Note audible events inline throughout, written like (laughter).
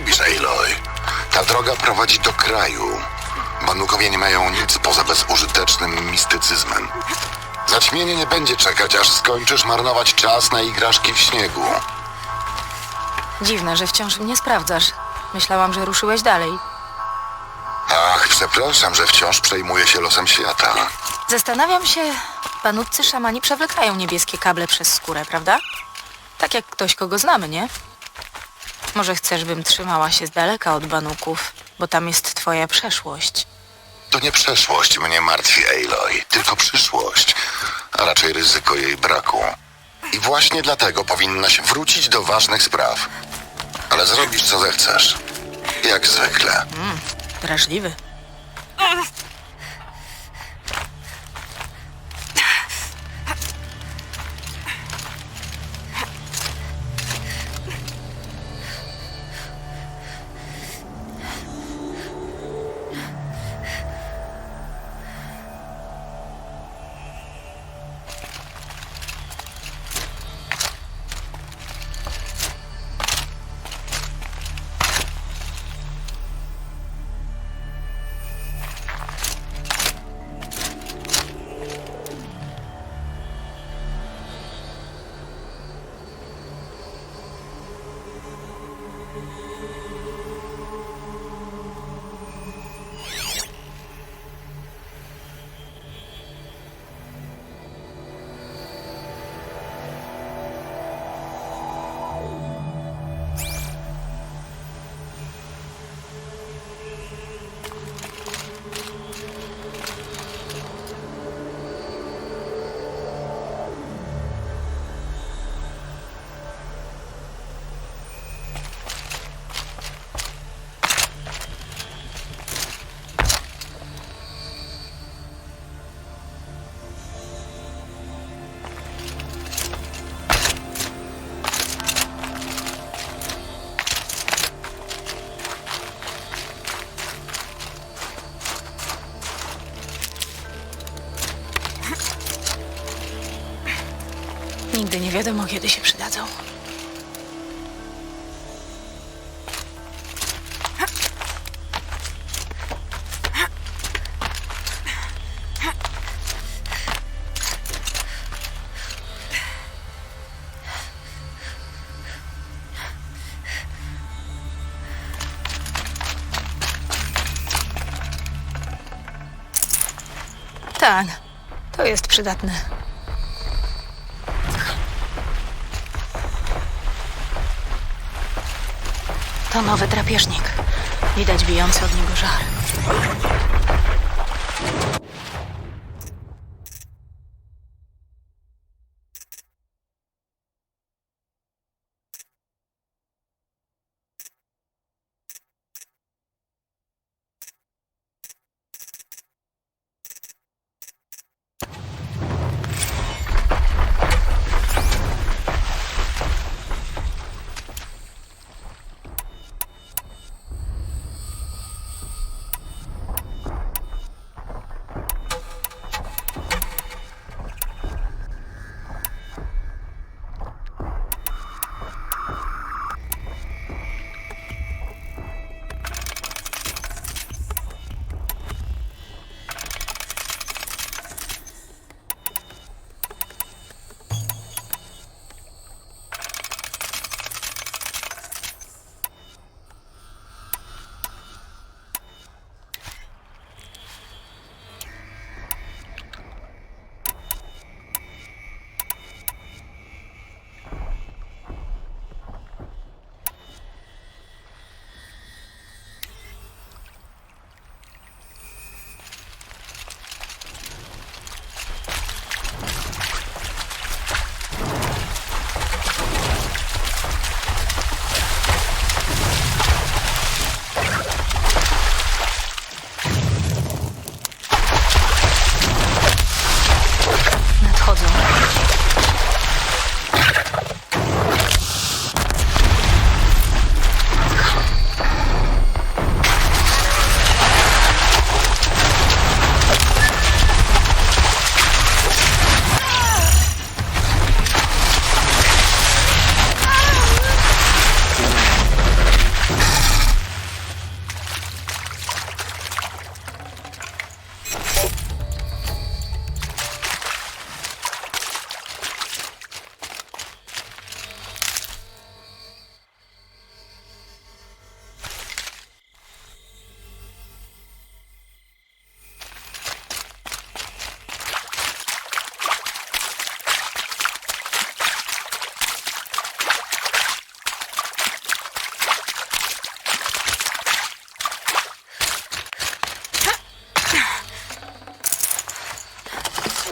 Robisz, Aloy? Ta droga prowadzi do kraju. Banukowie nie mają nic poza bezużytecznym mistycyzmem. Zaćmienie nie będzie czekać, aż skończysz marnować czas na igraszki w śniegu. Dziwne, że wciąż mnie sprawdzasz. Myślałam, że ruszyłeś dalej. Ach, przepraszam, że wciąż przejmuję się losem świata. Zastanawiam się, panutcy szamani przewlekają niebieskie kable przez skórę, prawda? Tak jak ktoś, kogo znamy, nie? Może chcesz, bym trzymała się z daleka od banuków, bo tam jest twoja przeszłość. To nie przeszłość mnie martwi, Aloy, tylko przyszłość, a raczej ryzyko jej braku. I właśnie dlatego powinnaś wrócić do ważnych spraw. Ale zrobisz, co zechcesz. Jak zwykle. Wrażliwy. Nigdy nie wiadomo, kiedy się przydadzą. Tak, to jest przydatne. To nowy drapieżnik. Widać bijący od niego żar.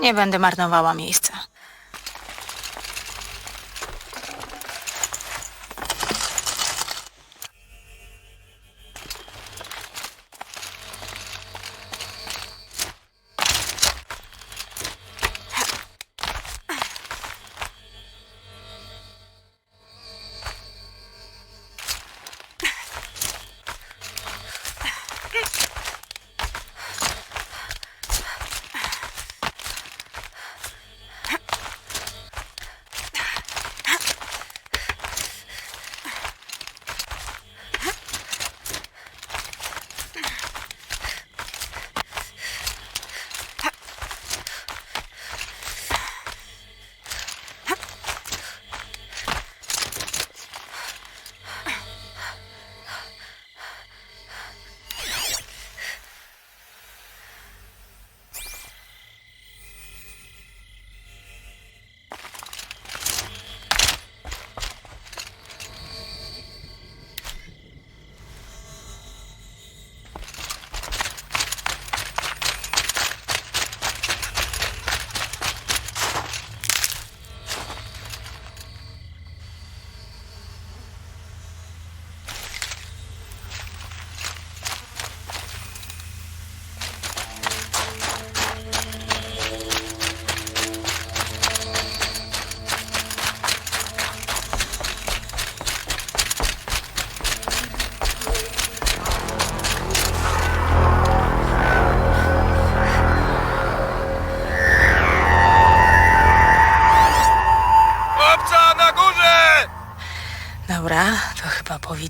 Nie będę marnowała miejsca.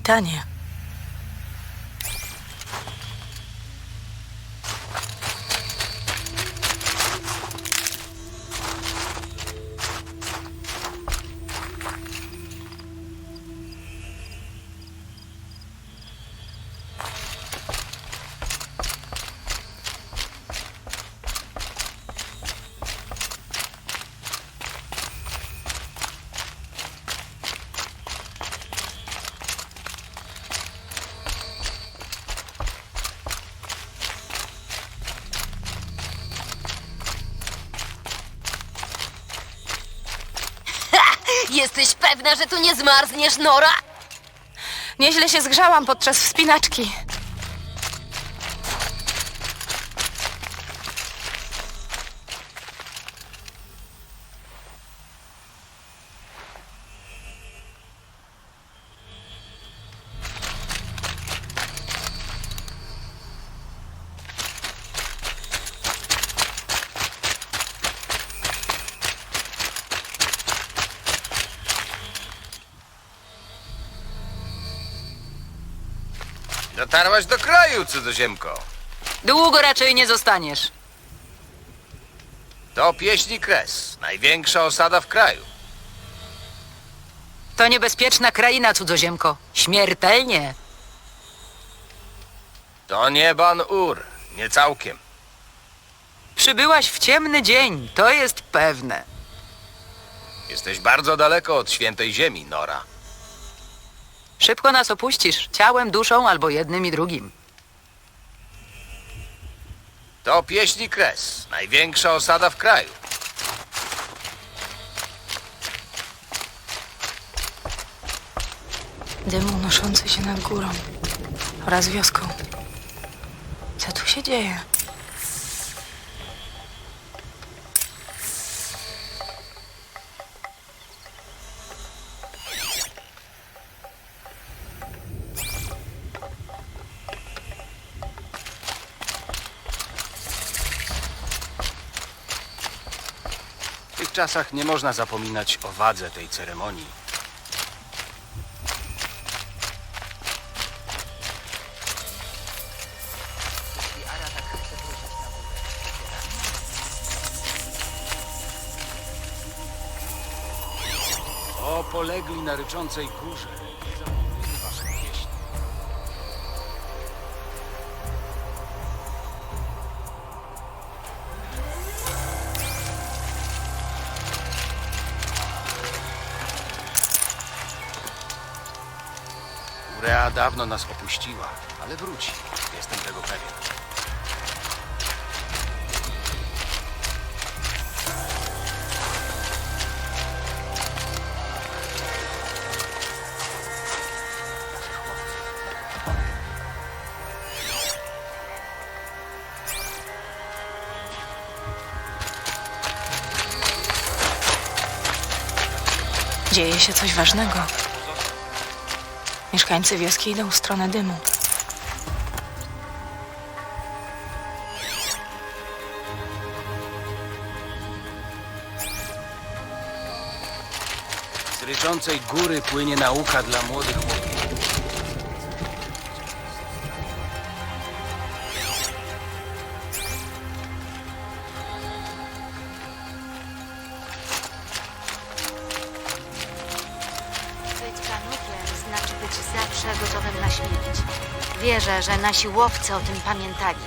Chyba pewna, że tu nie zmarzniesz, Nora? Nieźle się zgrzałam podczas wspinaczki. Dotarłaś do kraju, cudzoziemko. Długo raczej nie zostaniesz. To pieśni Kres, największa osada w kraju. To niebezpieczna kraina, cudzoziemko. Śmiertelnie. To nie Ban Ur, nie całkiem. Przybyłaś w ciemny dzień, to jest pewne. Jesteś bardzo daleko od świętej ziemi, Nora. Szybko nas opuścisz, ciałem, duszą albo jednym i drugim. To pieśni Kres, największa osada w kraju. Dym unoszący się nad górą oraz wioską. Co tu się dzieje? Tych czasach nie można zapominać o wadze tej ceremonii. O polegli na ryczącej górze. Dawno nas opuściła, ale wróci. Jestem tego pewien. Dzieje się coś ważnego. Mieszkańcy wioski idą w stronę dymu. Z ryczącej góry płynie nauka dla młodych chłopów. Zawsze gotowym na śmierć. Wierzę, że nasi łowcy o tym pamiętali.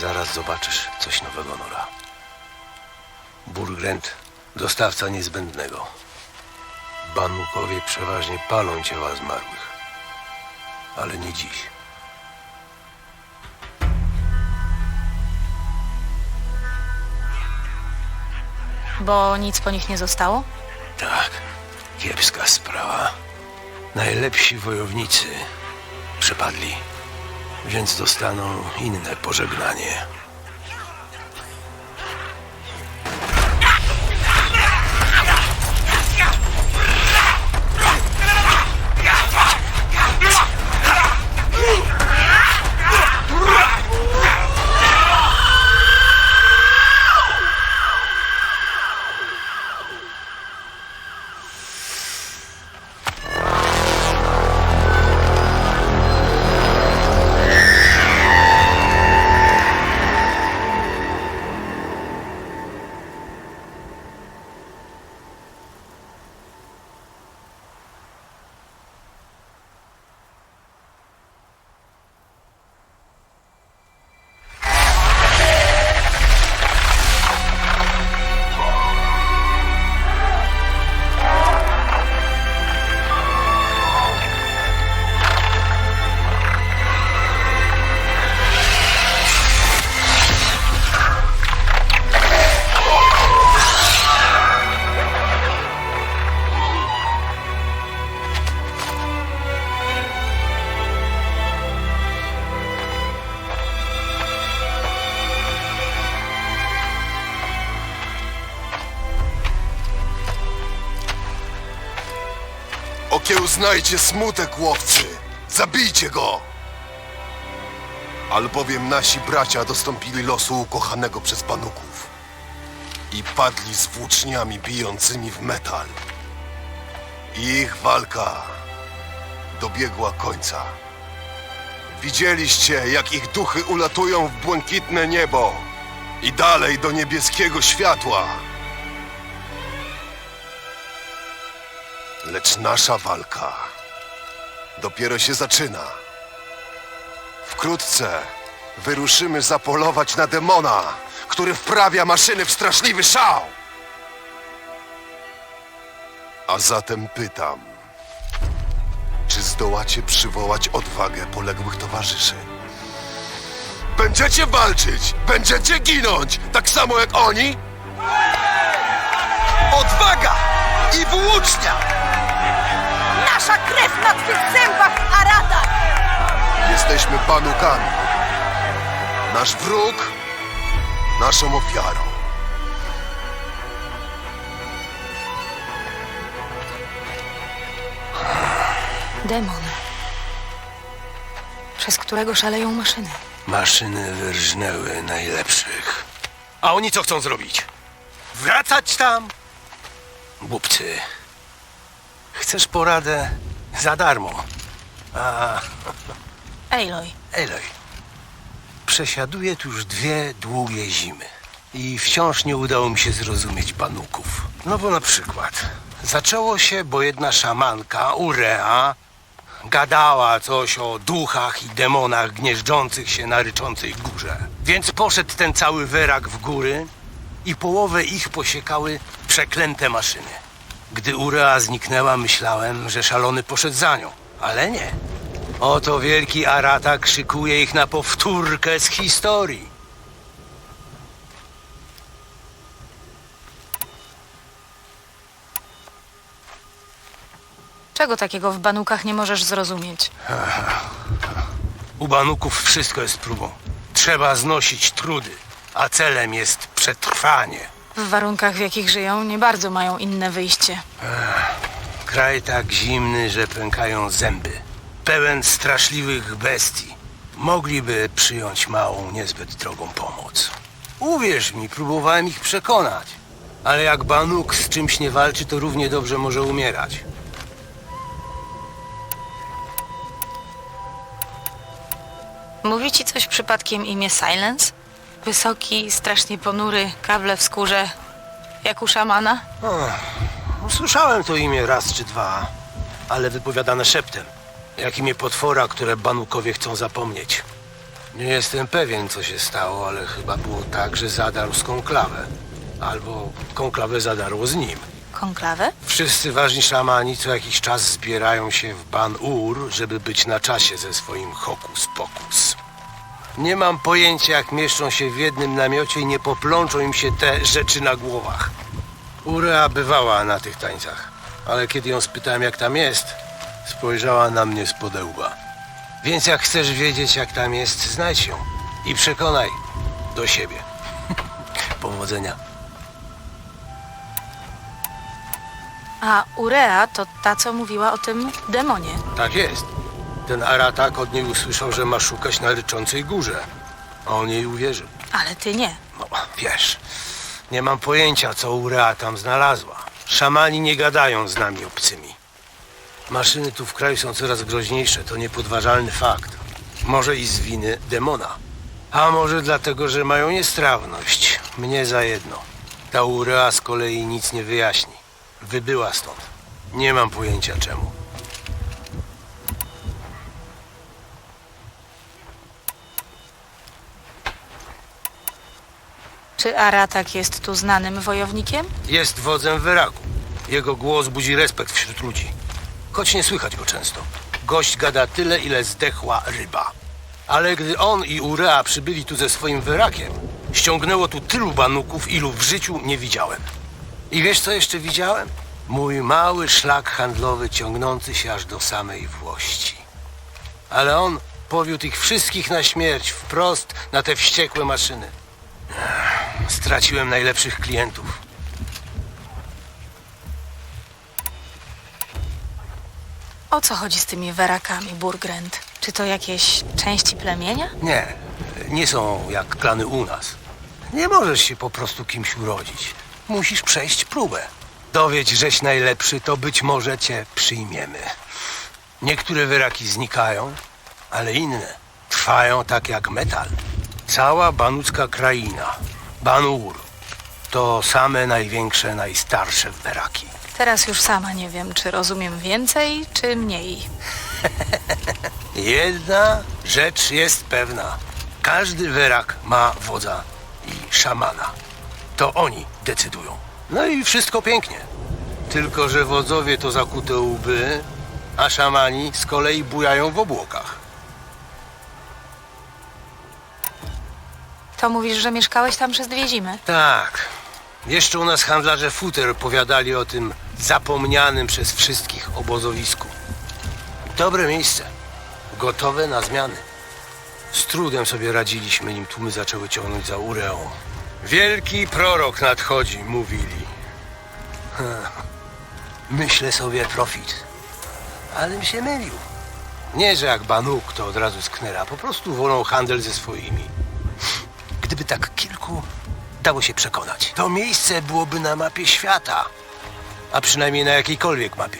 Zaraz zobaczysz coś nowego, Nora. Burgrent, dostawca niezbędnego. Banukowie przeważnie palą ciała zmarłych. Ale nie dziś. Bo nic po nich nie zostało? Tak, kiepska sprawa. Najlepsi wojownicy przepadli, więc dostaną inne pożegnanie. Okiełznajcie smutek, łowcy! Zabijcie go! Albowiem nasi bracia dostąpili losu ukochanego przez panuków i padli z włóczniami bijącymi w metal. Ich walka dobiegła końca. Widzieliście, jak ich duchy ulatują w błękitne niebo i dalej do niebieskiego światła. Lecz nasza walka dopiero się zaczyna. Wkrótce wyruszymy zapolować na demona, który wprawia maszyny w straszliwy szał. A zatem pytam, czy zdołacie przywołać odwagę poległych towarzyszy? Będziecie walczyć, będziecie ginąć, tak samo jak oni? Odwaga i włócznia! Nasza krew na twych zębach, Arata! Jesteśmy panukami. Nasz wróg, naszą ofiarą. Demon. Przez którego szaleją maszyny. Maszyny wyrżnęły najlepszych. A oni co chcą zrobić? Wracać tam? Głupcy. Chcesz poradę za darmo. A, Aloy, Eloy. Przesiaduję tu już dwie długie zimy. I wciąż nie udało mi się zrozumieć panuków. No bo na przykład zaczęło się, bo jedna szamanka, Urea, gadała coś o duchach i demonach gnieżdżących się na ryczącej górze. Więc poszedł ten cały wyrak w góry i połowę ich posiekały przeklęte maszyny. Gdy Urea zniknęła, myślałem, że szalony poszedł za nią, ale nie. Oto wielki Arata krzykuje ich na powtórkę z historii. czego takiego w banukach nie możesz zrozumieć? U Banuków wszystko jest próbą. Trzeba znosić trudy, a celem jest przetrwanie. W warunkach, w jakich żyją, nie bardzo mają inne wyjście. Kraj tak zimny, że pękają zęby. Pełen straszliwych bestii. Mogliby przyjąć małą, niezbyt drogą pomoc. Uwierz mi, próbowałem ich przekonać. Ale jak Banuk z czymś nie walczy, to równie dobrze może umierać. Mówi ci coś przypadkiem imię Silence? Wysoki, strasznie ponury, kable w skórze, jak u szamana? Słyszałem to imię raz czy dwa, ale wypowiadane szeptem. Jak imię potwora, które Banukowie chcą zapomnieć. Nie jestem pewien, co się stało, ale chyba było tak, że zadarł z konklawę. Albo konklawę zadarło z nim. Konklawę? Wszyscy ważni szamani co jakiś czas zbierają się w Ban-Ur, żeby być na czasie ze swoim hokus pokus. Nie mam pojęcia, jak mieszczą się w jednym namiocie i nie poplączą im się te rzeczy na głowach. Urea bywała na tych tańcach, ale kiedy ją spytałem, jak tam jest, spojrzała na mnie z podełba. Więc jak chcesz wiedzieć, jak tam jest, znajdź ją i przekonaj do siebie. (laughs) Powodzenia. A Urea to ta, co mówiła o tym demonie. Tak jest. Ten Aratak od niej usłyszał, że ma szukać na ryczącej górze. A on jej uwierzył. Ale ty nie. No, wiesz, nie mam pojęcia, co Urea tam znalazła. Szamani nie gadają z nami obcymi. Maszyny tu w kraju są coraz groźniejsze, to niepodważalny fakt. Może i z winy demona. A może dlatego, że mają niestrawność. Mnie za jedno. Ta Urea z kolei nic nie wyjaśni. Wybyła stąd. Nie mam pojęcia czemu. Czy Aratak jest tu znanym wojownikiem? Jest wodzem Wyraku. Jego głos budzi respekt wśród ludzi. Choć nie słychać go często. Gość gada tyle, ile zdechła ryba. Ale gdy on i Urea przybyli tu ze swoim Wyrakiem, ściągnęło tu tylu banuków, ilu w życiu nie widziałem. I wiesz, co jeszcze widziałem? Mój mały szlak handlowy ciągnący się aż do samej Włości. Ale on powiódł ich wszystkich na śmierć, wprost na te wściekłe maszyny. Ech, Straciłem najlepszych klientów. O co chodzi z tymi werakami, Burgrend? Czy to jakieś części plemienia? Nie, nie są jak klany u nas. Nie możesz się po prostu kimś urodzić. Musisz przejść próbę. Dowiedź, żeś najlepszy, to być może cię przyjmiemy. Niektóre wyraki znikają, ale inne trwają tak jak metal. Cała banucka kraina, Banur, to same największe, najstarsze wyraki. Teraz już sama nie wiem, czy rozumiem więcej, czy mniej. (laughs) Jedna rzecz jest pewna. Każdy wyrak ma wodza i szamana. To oni decydują. No i wszystko pięknie. Tylko, że wodzowie to zakute łby, a szamani z kolei bujają w obłokach. To mówisz, że mieszkałeś tam przez dwie zimy? Tak. Jeszcze u nas handlarze futer powiadali o tym zapomnianym przez wszystkich obozowisku. Dobre miejsce. Gotowe na zmiany. Z trudem sobie radziliśmy, nim tłumy zaczęły ciągnąć za ureą. Wielki prorok nadchodzi, mówili. Myślę sobie profit. Ale mi się mylił. Nie, że jak Banuk to od razu sknera. Po prostu wolą handel ze swoimi. Gdyby tak kilku dało się przekonać, to miejsce byłoby na mapie świata. A przynajmniej na jakiejkolwiek mapie.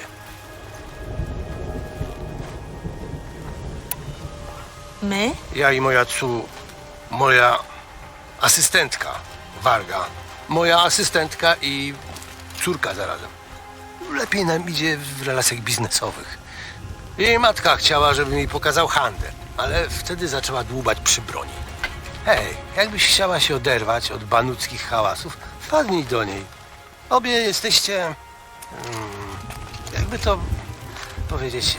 My? Ja i moja cu... moja asystentka, Warga. Moja asystentka i córka zarazem. Lepiej nam idzie w relacjach biznesowych. Jej matka chciała, żebym jej pokazał handel, ale wtedy zaczęła dłubać przy broni. Hej, jakbyś chciała się oderwać od banuckich hałasów, wpadnij do niej. Obie jesteście... Hmm, jakby to powiedzieć...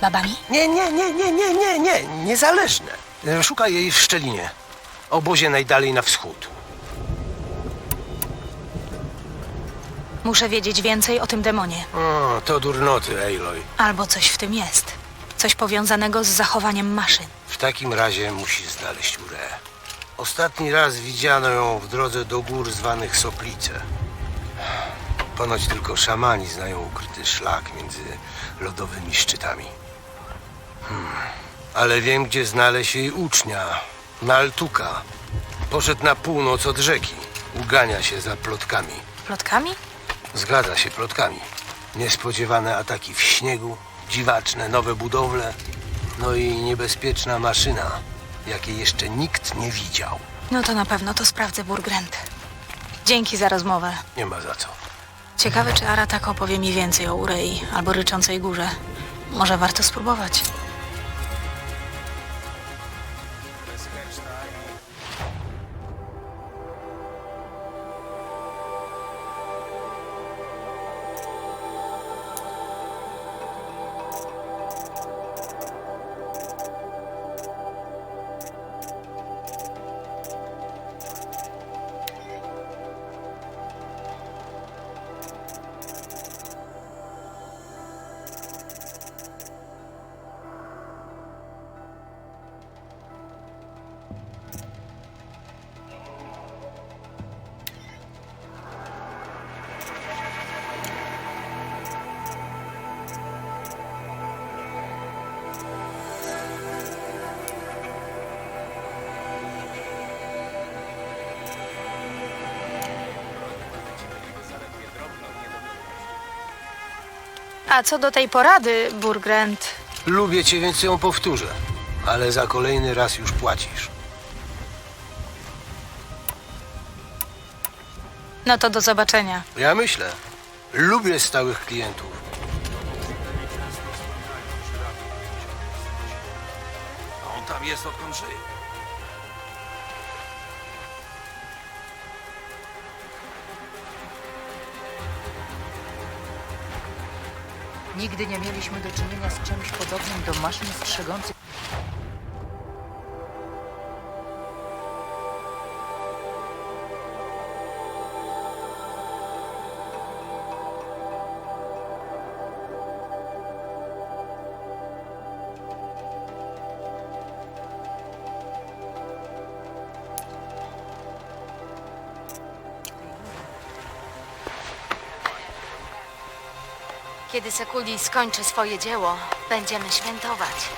Babami? Nie, nie, nie, nie, nie, nie, nie, niezależne. E, Szukaj jej w Szczelinie. Obozie najdalej na wschód. Muszę wiedzieć więcej o tym demonie. O, to durnoty, Aloy. Albo coś w tym jest. coś powiązanego z zachowaniem maszyn. W takim razie musi znaleźć Urę. Ostatni raz widziano ją w drodze do gór zwanych Soplice. Ponoć tylko szamani znają ukryty szlak między lodowymi szczytami. Hmm. Ale wiem, gdzie znaleźć jej ucznia, Naltuka. Poszedł na północ od rzeki. Ugania się za plotkami. Plotkami? Zgadza się plotkami. Niespodziewane ataki w śniegu, dziwaczne nowe budowle, no i niebezpieczna maszyna, jakiej jeszcze nikt nie widział. No to na pewno to sprawdzę, Burgrent. Dzięki za rozmowę. Nie ma za co. Ciekawe, czy Aratak opowie mi więcej o Urei albo Ryczącej Górze. Może warto spróbować. A co do tej porady, Burgrent, Lubię cię, więc ją powtórzę. Ale za kolejny raz już płacisz. no to do zobaczenia. Ja myślę. Lubię stałych klientów. On tam jest odkąd żyje. Nigdy nie mieliśmy do czynienia z czymś podobnym do maszyn strzegących. Kiedy Sekuli skończy swoje dzieło, będziemy świętować.